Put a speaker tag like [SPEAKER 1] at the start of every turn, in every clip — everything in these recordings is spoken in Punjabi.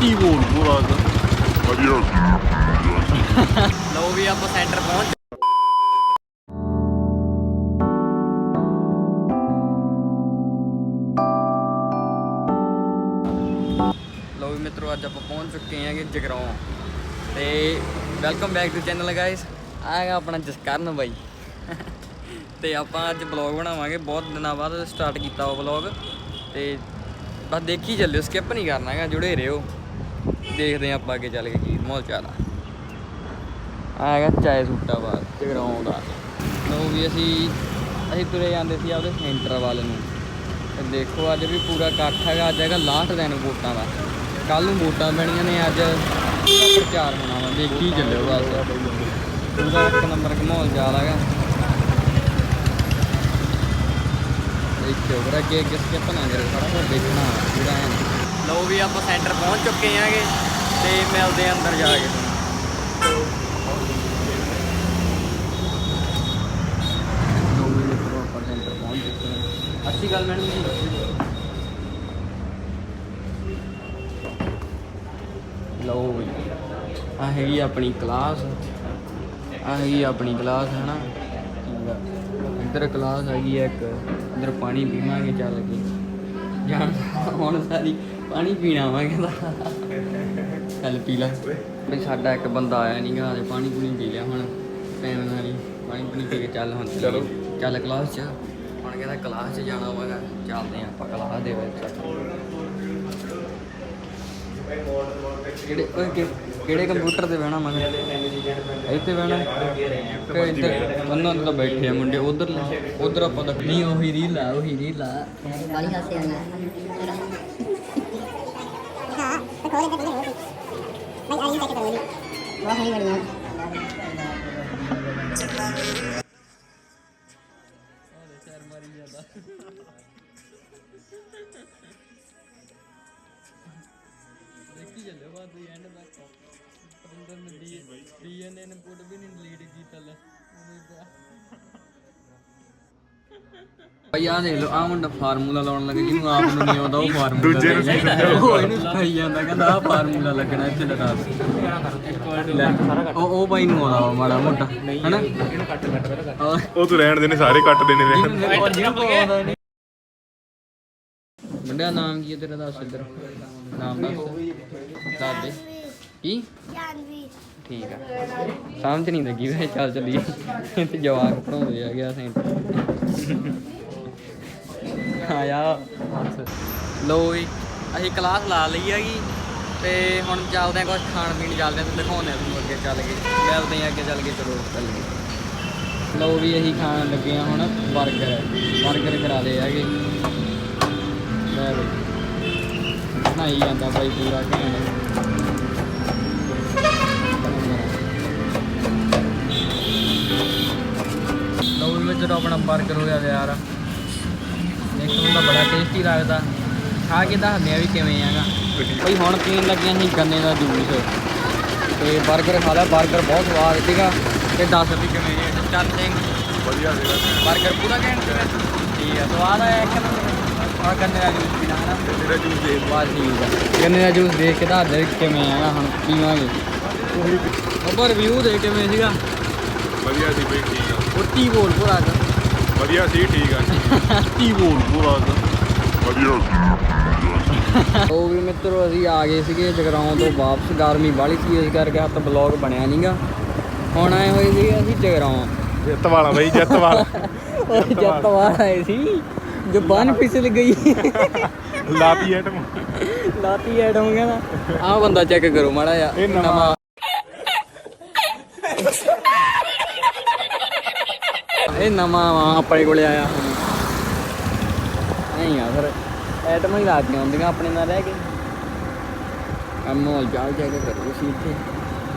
[SPEAKER 1] ਕੀ ਬੋਲ
[SPEAKER 2] ਵਧੀਆ
[SPEAKER 3] ਲਓ ਵੀ ਆਪਾਂ ਸੈਂਟਰ ਪਹੁੰਚ ਲਓ ਵੀ ਮਿੱਤਰੋ, ਅੱਜ ਆਪਾਂ ਪਹੁੰਚ ਚੁੱਕੇ ਹਾਂਗੇ ਜਗਰਾਉਂ। ਤੇ welcome back to channel guys ਆਏਗਾ ਆਪਣਾ ਜਸਕਰਨ ਬਾਈ। ਤੇ ਆਪਾਂ ਅੱਜ ਬਲੌਗ ਬਣਾਵਾਂਗੇ। ਬਹੁਤ ਦਿਨਾਂ ਬਾਅਦ ਸਟਾਰਟ ਕੀਤਾ ਉਹ ਬਲੌਗ ਤੇ ਬਸ ਦੇਖੀ ਚੱਲਿਓ ਸਕਿਪ ਨਹੀਂ ਕਰਨਾ ਹੈਗਾ, ਜੁੜੇ ਰਹੋ। ਦੇਖਦੇ ਹਾਂ ਆਪਾਂ ਅੱਗੇ ਚੱਲ ਕੇ ਕੀ ਮਾਹੌਲ ਚਾਲ ਆ। ਆਏਗਾ ਚਾਏ ਸੂਟਾ ਬਾਅਦ ਜਗਰਾਉਂ ਦਾ ਲਓ ਵੀ ਅਸੀਂ ਅਸੀਂ ਤੁਰੇ ਜਾਂਦੇ ਸੀ ਆਪਦੇ ਸੈਂਟਰ ਵੱਲ ਨੂੰ। ਤੇ ਦੇਖੋ ਅੱਜ ਵੀ ਪੂਰਾ ਇਕੱਠ ਹੈਗਾ, ਅੱਜ ਹੈਗਾ ਲਾਸਟ ਦਿਨ ਵੋਟਾਂ ਦਾ। ਕੱਲ ਨੂੰ ਵੋਟਾਂ ਪੈਣੀਆਂ ਨੇ, ਅੱਜ ਪ੍ਰਚਾਰ ਹੋਣਾ ਵਾ, ਦੇਖੀ ਚੱਲਿਓ ਬਸ। ਪੂਰਾ ਇੱਕ ਨੰਬਰ ਦਾ ਮਾਹੌਲ ਹੈਗਾ। ਦੇਖਿਓ ਫਿਰ ਅੱਗੇ ਅੱਗੇ ਸਕਿਪ ਨਾ ਕਰੇ ਸਾਰਾ ਕੁਝ ਦੇਖਣਾ ਪੂਰਾ ਲਓ ਵੀ ਆਪਾਂ ਸੈਂਟਰ ਪਹੁੰਚ ਚੁੱਕੇ ਆਂਗੇ ਤੇ ਮਿਲਦੇ ਅੰਦਰ ਜਾ ਕੇ। ਅੱਛੀ ਗੱਲ ਮੈਡਮ ਜੀ। ਲਓ ਵੀ ਆ ਹੈਗੀ ਆਪਣੀ ਕਲਾਸ। ਆ ਹੈਗੀ ਆਪਣੀ ਕਲਾਸ ਹੈ ਨਾ ਇੱਧਰ ਕਲਾਸ ਹੈਗੀ ਆ ਇੱਕ। ਇੱਧਰ ਪਾਣੀ ਪੀਵਾਂਗੇ ਚੱਲ ਕੇ। ਜਾਣ ਹੁਣ ਸਾਰੀ ਪਾਣੀ ਪੀਣਾ ਵਾ ਕਹਿੰਦਾ। ਚੱਲ ਪੀ ਲੈ। ਵੀ ਸਾਡਾ ਇੱਕ ਬੰਦਾ ਆਇਆ ਨਹੀਂਗਾ ਤੇ ਪਾਣੀ ਪੂਣੀ ਪੀ ਲਿਆ ਹੁਣ। ਟਾਈਮ ਨਾਲ ਹੀ ਪਾਣੀ ਪੂਣੀ ਪੀ ਕੇ ਚੱਲ ਹੁਣ ਚਲੋ। ਚੱਲ ਕਲਾਸ 'ਚ। ਹੁਣ ਕਹਿੰਦਾ ਕਲਾਸ 'ਚ ਜਾਣਾ ਹੋਵੇਗਾ। ਚੱਲਦੇ ਆਂ ਆਪਾਂ ਕਲਾਸ ਦੇ ਵਿੱਚ। ਕਿਹੜੇ ਓਏ ਕਿਹੜੇ ਕੰਪਿਊਟਰ ਤੇ ਬਹਿਣਾ ਮੈਂ ਇੱਥੇ ਬਹਿਣਾ। ਕਿ ਇੱਧਰ ਉਹਨਾਂ ਤਾਂ ਬੈਠੇ ਆ ਮੁੰਡੇ। ਉਧਰ ਉਧਰ ਆਪਾਂ ਤਾਂ ਨਹੀਂ ਉਹੀ ਰੀਲ ਆ ਉਹੀ ਰੀਲ ਆ।
[SPEAKER 4] ਵਾਲੀ ਹਾਸੇ
[SPEAKER 5] ਆ ਹਾਂ ਤੇ ਕੋਲੇ। ਤੇ
[SPEAKER 4] ਬਹੁਤ ਨਹੀਂ ਬੜੀਆਂ
[SPEAKER 3] ਦੇਖੀ ਚੱਲਿਓ ਬਾਅਦ ਦੀ ਐਂਡ ਤੱਕ ਪਰਿੰਦਰ ਨੇ ਡੀ ਡੀਐਨਏ ਨੇ ਪੁੱਟ ਵੀ ਨਹੀਂ ਡਿਲੀਟ ਕੀਤਾ ਲੈ ਭਈ ਆ ਦੇਖ ਲਓ ਆ ਮੁੰਡਾ ਫਾਰਮੂਲਾ ਲਾਉਣ ਲੱਗਾ ਜਿਹਨੂੰ ਆਪ ਨੂੰ ਨਹੀਂ ਆਉਂਦਾ ਉਹ ਫਾਰਮੂਲਾ
[SPEAKER 2] ਦੂਜੇ ਨੂੰ
[SPEAKER 3] ਉਹ ਇਹਨੂੰ ਸਿਖਾਈ ਜਾਂਦਾ ਕਹਿੰਦਾ ਆ ਫਾਰਮੂਲਾ ਲੱਗਣਾ ਇੱਥੇ ਲਗਾ ਲੈ, ਉਹ ਉਹ ਬਾਈ ਨੂੰ ਆਉਂਦਾ ਮਾੜਾ ਮੋਟਾ ਹਨਾ? ਇਹਨੂੰ ਕੱਟ ਕੱਟ ਪਹਿਲਾਂ
[SPEAKER 2] ਉਹ ਤੂੰ ਰਹਿਣ ਦੇ ਨੇ ਸਾਰੇ ਕੱਟ ਦੇ ਨੇ ਰਹਿਣ ਦੇ।
[SPEAKER 3] ਮੁੰਡਿਆ ਨਾਮ ਕੀ ਹੈ ਤੇਰਾ ਦੱਸ ਇੱਧਰ। ਨਾਮ ਦੱਸ। ਦੱਸ ਕੀ?
[SPEAKER 5] ਜਾਨਵੀ
[SPEAKER 3] ਠੀਕ ਆ। ਸਮਝ ਨਹੀਂ ਲੱਗੀ ਵੇ ਚੱਲ ਚੱਲੀਏ। ਤੇ ਜਵਾਕ ਪੜਾਉਂਦੇ ਆ ਗਿਆ ਸੈਂਟਰ। ਲੋ ਅਸੀਂ ਕਲਾਸ ਲਾ ਲਈ ਹੈਗੀ ਤੇ ਹੁਣ ਚੱਲਦੇ ਆ ਕੁਝ ਖਾਣ ਪੀਣ ਚੱਲਦੇ ਆ ਤੇ ਦਿਖਾਉਂਦੇ ਆ ਤੁਹਾਨੂੰ ਅੱਗੇ ਚੱਲ ਕੇ। ਮਿਲਦੇ ਆ ਅੱਗੇ ਚੱਲ ਕੇ, ਚਲੋ ਚੱਲ ਗਏ। ਲੋ ਵੀ ਅਸੀਂ ਖਾਣ ਲੱਗੇ ਆ ਹੁਣ 버ਗਰ 버ਗਰ ਕਰਾ ਲਏ ਹੈਗੇ। ਲੈ ਬਈ ਬਣਾਈ ਜਾਂਦਾ ਬਾਈ ਪੂਰਾ ਘੈਂਟ ਲਓ ਵੀ ਜਦੋਂ ਆਪਣਾ 버ਗਰ ਹੋ ਗਿਆ ਯਾਰ ਦਾ ਬੜਾ ਟੇਸਟੀ ਲੱਗਦਾ। ਖਾ ਕੇ ਦੱਸਦੇ ਆ ਵੀ ਕਿਵੇਂ ਆਗਾ ਬਈ ਹੁਣ ਪੀਣ ਲੱਗਿਆ ਸੀ ਗੰਨੇ ਦਾ ਜੂਸ। ਤੇ 버ਗਰ ਖਾ ਲਿਆ 버ਗਰ ਬਹੁਤ ਸਵਾਦ ਸੀਗਾ। ਤੇ ਦੱਸ ਵੀ ਕਿਵੇਂ ਜੇ ਚੰਨ ਸਿੰਘ
[SPEAKER 2] ਵਧੀਆ ਸੀਗਾ।
[SPEAKER 3] 버ਗਰ ਪੂਰਾ ਘੈਂਟ ਸੀਗਾ ਠੀਕ ਆ ਸਵਾਦ ਆਇਆ ਇੱਕ ਆ ਗੰਨੇ ਦਾ ਜੂਸ ਪੀਣਾ ਹਨਾ।
[SPEAKER 2] ਜਿਹੜਾ ਜੂਸ ਦੇ
[SPEAKER 3] ਬਾਅਦ ਠੀਕ ਆ। ਗੰਨੇ ਦਾ ਜੂਸ ਦੇਖ ਕੇ ਦੱਸਦੇ ਕਿਵੇਂ ਆਗਾ ਹੁਣ ਪੀਵਾਂਗੇ। ਉਹ ਰਿਵਿਊ ਦੇ ਕਿਵੇਂ ਸੀਗਾ?
[SPEAKER 2] ਵਧੀਆ ਸੀ ਬਈ ਠੀਕ ਆ।
[SPEAKER 3] ਬੋਲ ਪੂਰਾ
[SPEAKER 2] ਵਧੀਆ ਸੀ ਠੀਕ ਆ।
[SPEAKER 1] ਕੀ ਬੋਲ ਪੂਰਾ
[SPEAKER 2] ਵਧੀਆ
[SPEAKER 3] ਉਹ ਵੀ ਮਿੱਤਰੋ ਅਸੀਂ ਆ ਗਏ ਸੀਗੇ ਜਗਰਾਉਂ ਤੋਂ ਵਾਪਸ। ਗਰਮੀ ਬਾਲੀ ਸੀ ਇਸ ਕਰਕੇ ਹੱਥ ਬਲੌਗ ਬਣਿਆ ਨਹੀਂਗਾ ਹੁਣ ਆਏ ਹੋਏ ਸੀ ਅਸੀਂ ਜਗਰਾਉਂ।
[SPEAKER 2] ਜਿੱਤ ਵਾਲਾ ਬਈ ਜਿੱਤ ਵਾਲਾ
[SPEAKER 3] ਉਹ ਜੱਟ ਵਾਰ ਆਏ ਸੀ। ਜੋ ਬੰਨ ਫਿਸਲ ਗਈ।
[SPEAKER 2] ਲਾਤੀ ਐਟਮ
[SPEAKER 3] ਲਾਤੀ ਐਡ ਹੋ ਗਿਆ ਨਾ ਆਹ ਬੰਦਾ ਚੈੱਕ ਕਰੋ ਮਾੜਾ ਜਿਹਾ।
[SPEAKER 2] ਇਹ ਨਵਾਂ।
[SPEAKER 3] ਇਹ ਨਵਾਂ ਆਪਣੇ ਕੋਲੇ ਆਇਆ ਹੁਣ। ਨਹੀਂ ਆ ਫਿਰ ਐਟਮਾਂ ਹੀ ਲਾਤੀਆਂ ਹੁੰਦੀਆਂ ਆਪਣੇ ਨਾਲ ਰਹਿ ਕੇ। ਆ ਮੋਲ ਜਾਲ ਚੈੱਕ ਕਰੋ ਸੀ ਇੱਥੇ।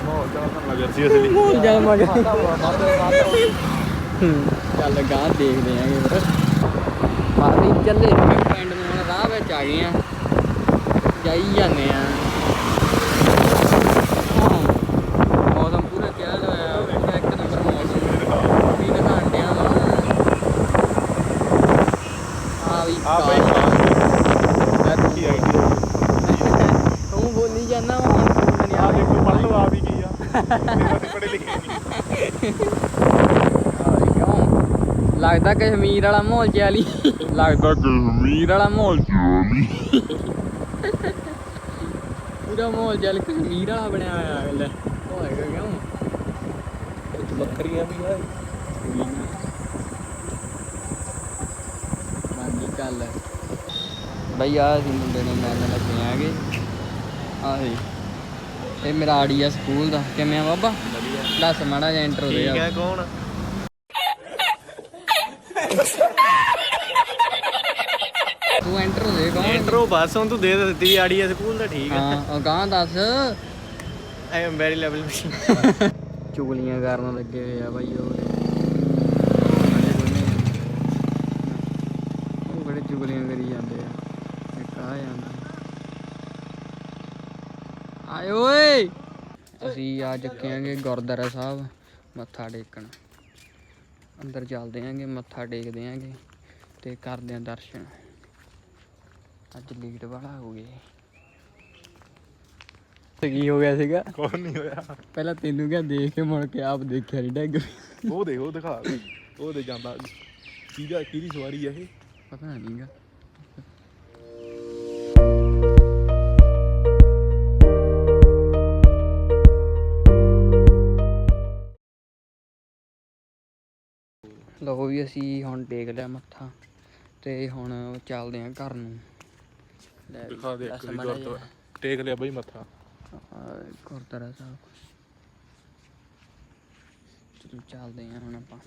[SPEAKER 2] ਮਾਹੌਲ ਚਾਹ ਨਜ਼ਰ ਸੀ ਅਸਲੀ।
[SPEAKER 3] ਮੋਲ ਜਾਲ ਮਗ ਚੱਲ ਗਾਂ ਦੇਖਦੇ ਆਂਗੇ ਫਿਰ। ਮਾਰੀ ਚੱਲੇ ਪਿੰਡ ਨੂੰ ਹੁਣ ਰਾਹ ਵਿੱਚ ਆ ਗਏ ਆ। ਜਾਈ ਜਾਂਦੇ ਆ ਹਾਂ। ਮੌਸਮ ਪੂਰਾ ਕਿਹਾ ਹੋਇਆ ਪੂਰਾ ਇੱਕ ਨੰਬਰ ਮੌਸਮ ਵੀ ਦਿਖਾਣ ਡਿਆ ਵਾ ਆ ਵੀ
[SPEAKER 2] ਆ ਬਈ
[SPEAKER 3] ਕਾਲਾ।
[SPEAKER 2] ਕੀ ਆਈਡੀਆ
[SPEAKER 3] ਤੂੰ ਬੋਲੀ ਜਾ
[SPEAKER 2] ਅਸੀਂ ਪੜੇ ਲਿਖੇ ਨਹੀਂ
[SPEAKER 3] ਲੱਗਦਾ ਕਸ਼ਮੀਰ ਵਾਲਾ ਮਾਹੌਲ ਚਾਲੀ ਲੱਗਦਾ ਕਸ਼ਮੀਰ ਵਾਲਾ ਮਾਹੌਲ ਚਾਲੀ ਪੂਰਾ ਮਾਹੌਲ ਚਾਲ ਕਸ਼ਮੀਰ ਵਾਲਾ ਬਣਿਆ ਹੋਇਆ ਹੈ ਲੈ। ਉਹ ਹੈਗਾ
[SPEAKER 2] ਬੱਕਰੀਆਂ ਵੀ ਆ।
[SPEAKER 3] ਮਾਨੀ ਗੱਲ ਹੈ ਬਈ ਆ ਅਸੀਂ ਮੁੰਡੇ ਨੂੰ ਮਿਲਣ ਲੱਗੇ ਆਗੇ ਆਹੇ ਇਹ ਮੇਰਾ ਆੜੀ ਆ ਸਕੂਲ ਦਾ। ਕਿਵੇਂ ਆ ਬਾਬਾ? ਦੱਸ ਮਾੜਾ ਜਿਹਾ ਇੰਟਰੋ ਦੇ ਆ
[SPEAKER 1] ਕੌਣ?
[SPEAKER 3] ਤੂੰ ਇੰਟਰੋ ਦੇ ਕੌਣ?
[SPEAKER 1] ਇੰਟਰੋ ਬਸ ਹੁਣ ਤੂੰ ਦੇ ਦਿੱਤੀ ਆੜੀ ਸਕੂਲ ਦਾ ਠੀਕ ਹੈ
[SPEAKER 3] ਹਾਂ ਉਹ ਗਾਂ ਦੱਸ।
[SPEAKER 1] ਆਈ ਐਮ ਵੈਰੀ ਲੈਵਲ
[SPEAKER 3] ਚੁਗਲੀਆਂ ਕਰਨ ਲੱਗੇ ਹੋਏ ਆ ਬਾਈ ਉਹ ਬੜੇ ਚੁਗਲੀਆਂ ਕਰੀ ਜਾਂਦੇ ਆ। ਇੱਕ ਆ ਜਾਂਦਾ। ਆਏ ਓਏ! ਅਸੀਂ ਆ ਚੱਕਿਆਂਗੇ ਗੁਰਦੁਆਰਾ ਸਾਹਿਬ ਮੱਥਾ ਟੇਕਣ। ਅੰਦਰ ਚੱਲਦੇ ਆਂਗੇ ਮੱਥਾ ਟੇਕਦੇ ਆਂਗੇ ਤੇ ਕਰਦੇ ਆਂ ਦਰਸ਼ਨ। ਅੱਜ ਲੇਟ ਵਾਲਾ ਹੋ ਗਏ ਤੇ ਕੀ ਹੋ ਗਿਆ ਸੀਗਾ?
[SPEAKER 2] ਕੁਝ ਨਹੀਂ ਹੋਇਆ।
[SPEAKER 3] ਪਹਿਲਾਂ ਤੈਨੂੰ ਕਿਹਾ ਦੇਖ ਕੇ ਮੁੜ ਕੇ ਆਪ ਦੇਖਿਆ ਨਹੀਂ ਡੈਗ
[SPEAKER 2] ਉਹ ਦੇਖ ਦਿਖਾ। ਉਹ ਦੇ ਜਾਂਦਾ। ਕਿਹਦਾ ਕਿਹਦੀ ਸਵਾਰੀ ਆ ਇਹ?
[SPEAKER 3] ਪਤਾ ਨਹੀਂਗਾ ਲਓ ਵੀ ਅਸੀਂ ਹੁਣ ਟੇਕ ਲਿਆ ਮੱਥਾ ਤੇ ਹੁਣ ਚੱਲਦੇ ਆਂ ਘਰ ਨੂੰ। ਲੈ ਵੀ
[SPEAKER 2] ਦਿਖਾ ਦੇ
[SPEAKER 3] ਦੱਸ
[SPEAKER 2] ਇੱਕ ਵਾਰੀ
[SPEAKER 3] ਮਾੜਾ ਜਿਹਾ।
[SPEAKER 2] ਗੁਰਦੁਆਰਾ ਟੇਕ ਲਿਆ ਬਈ ਮੱਥਾ।
[SPEAKER 3] ਆਹ ਗੁਰਦੁਆਰਾ ਸਾਹਿਬ। ਚਲੋ ਚੱਲਦੇ ਆਂ ਹੁਣ ਆਪਾਂ।